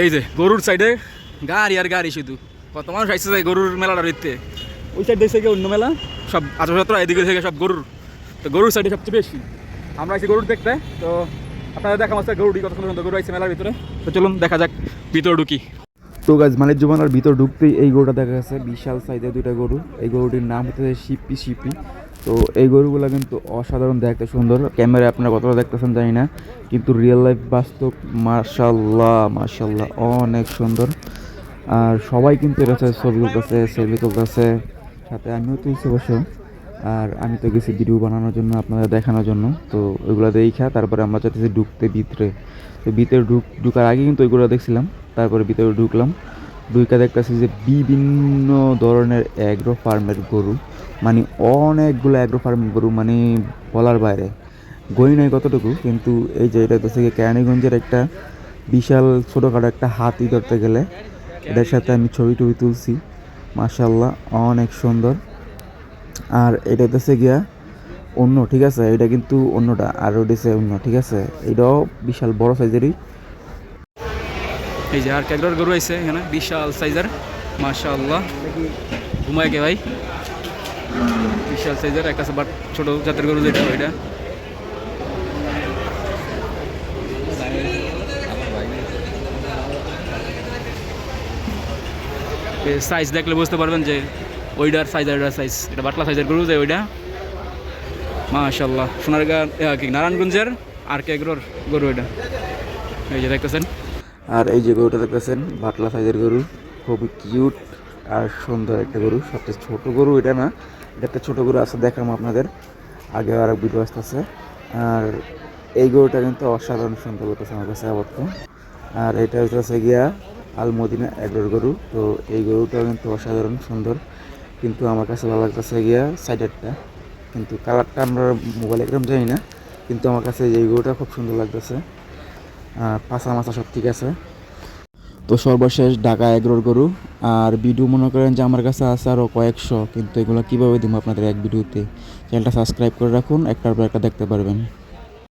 এই যে গরুর সাইডে গাড়ি আর গাড়ি শুধু। কত মানুষ আসছে যায় গরুর মেলাটা দেখতে? ওই সাইড দেখছে কি অন্য মেলা? সব আঠারো এদিকে থেকে সব গরুর। তো গরুর সাইডে সবচেয়ে বেশি। আমরা আছি গরুর দেখতে তো আপনারা দেখা মাসে গরুটি কত সুন্দর গরু আছে মেলার ভিতরে। তো চলুন দেখা যাক ভিতরে ঢুকি। তো গাছ মানে জীবনের ভিতর ঢুকতেই এই গরুটা দেখা গেছে বিশাল সাইজের দুইটা গরু। এই গরুটির নাম হচ্ছে শিপি শিপি। তো এই গরুগুলো কিন্তু অসাধারণ দেখতে সুন্দর। ক্যামেরায় আপনারা কতটা দেখতেছেন জানি না, কিন্তু রিয়েল লাইফ বাস্তব মার্শাল্লাহ মার্শাল্লাহ অনেক সুন্দর। আর সবাই কিন্তু এটা হচ্ছে ছবি তুলতেছে সেলফি তুলতেছে। সাথে আমিও তুলছি অবশ্য। আর আমি তো গেছি ভিডিও বানানোর জন্য, আপনাদের দেখানোর জন্য। তো ওইগুলো দেখা, তারপরে আমরা চাইতেছি ঢুকতে ভিতরে। তো ভিতরে ঢুক, ঢুকার আগে কিন্তু ওইগুলো দেখছিলাম, তারপরে ভিতরে ঢুকলাম। ঢুকে দেখতেছি যে বিভিন্ন ধরনের অ্যাগ্রো ফার্মের গরু। মানে অনেকগুলো অ্যাগ্রো ফার্মের গরু মানে বলার বাইরে। গই নাই কতটুকু, কিন্তু এই যে এটা হচ্ছে কেরানীগঞ্জের একটা বিশাল ছোটোখাটো একটা হাতি ধরতে গেলে এটার সাথে আমি ছবি টবি তুলছি। মার্শাল্লাহ অনেক সুন্দর। আর এটা হচ্ছে গিয়া অন্য, ঠিক আছে? এটা কিন্তু অন্যটা, আর হচ্ছে অন্য, ঠিক আছে? এটাও বিশাল বড় সাইজেরই। এই যে আর ক্যাগরার গরু আছে এখানে, বিশাল সাইজের। মাশাআল্লাহ। ঘুমায় কে ভাই? বিশাল সাইজের একটা বাট ছোট জাতের গরু যেটা, ওইটা। সাইজ দেখলে বুঝতে পারবেন যে ওইটার সাইজ আর সাইজ এটা বাটলা সাইজের গরু যে ওইটা মাশাল্লাহ সোনারগা কি, নারায়ণগঞ্জের আর ক্যাগরোর গরু ওইটা এই যে দেখতেছেন। আর এই যে গরুটা দেখতেছেন, বাটলা সাইজের গরু। খুবই কিউট আর সুন্দর একটা গরু। সবচেয়ে ছোট গরু এটা না। এটা একটা ছোট গরু আছে দেখাম আপনাদের। আগে আর এক ভিডিও আসতেছে আর এই গরুটা কিন্তু অসাধারণ সুন্দর লাগতেছে আমার কাছে আপাতত আর এটা হচ্ছে গিয়া আলমদিনা এগরোর গরু। তো এই গরুটা কিন্তু অসাধারণ সুন্দর। কিন্তু আমার কাছে ভালো লাগতেছে গিয়া সাইডেরটা কিন্তু কালারটা আমরা মোবাইলে একদম জানি না। কিন্তু আমার কাছে এই গরুটা খুব সুন্দর লাগতেছে। পাছা মাছা সব ঠিক আছে। তো সর্বশেষ ঢাকা এগ্রোর গরু, আর ভিডিও মনে করেন যে আমার কাছে আছে আরও কয়েকশো, কিন্তু এগুলো কীভাবে দিব আপনাদের এক ভিডিওতে চ্যানেলটা সাবস্ক্রাইব করে রাখুন, একটার পর একটা দেখতে পারবেন।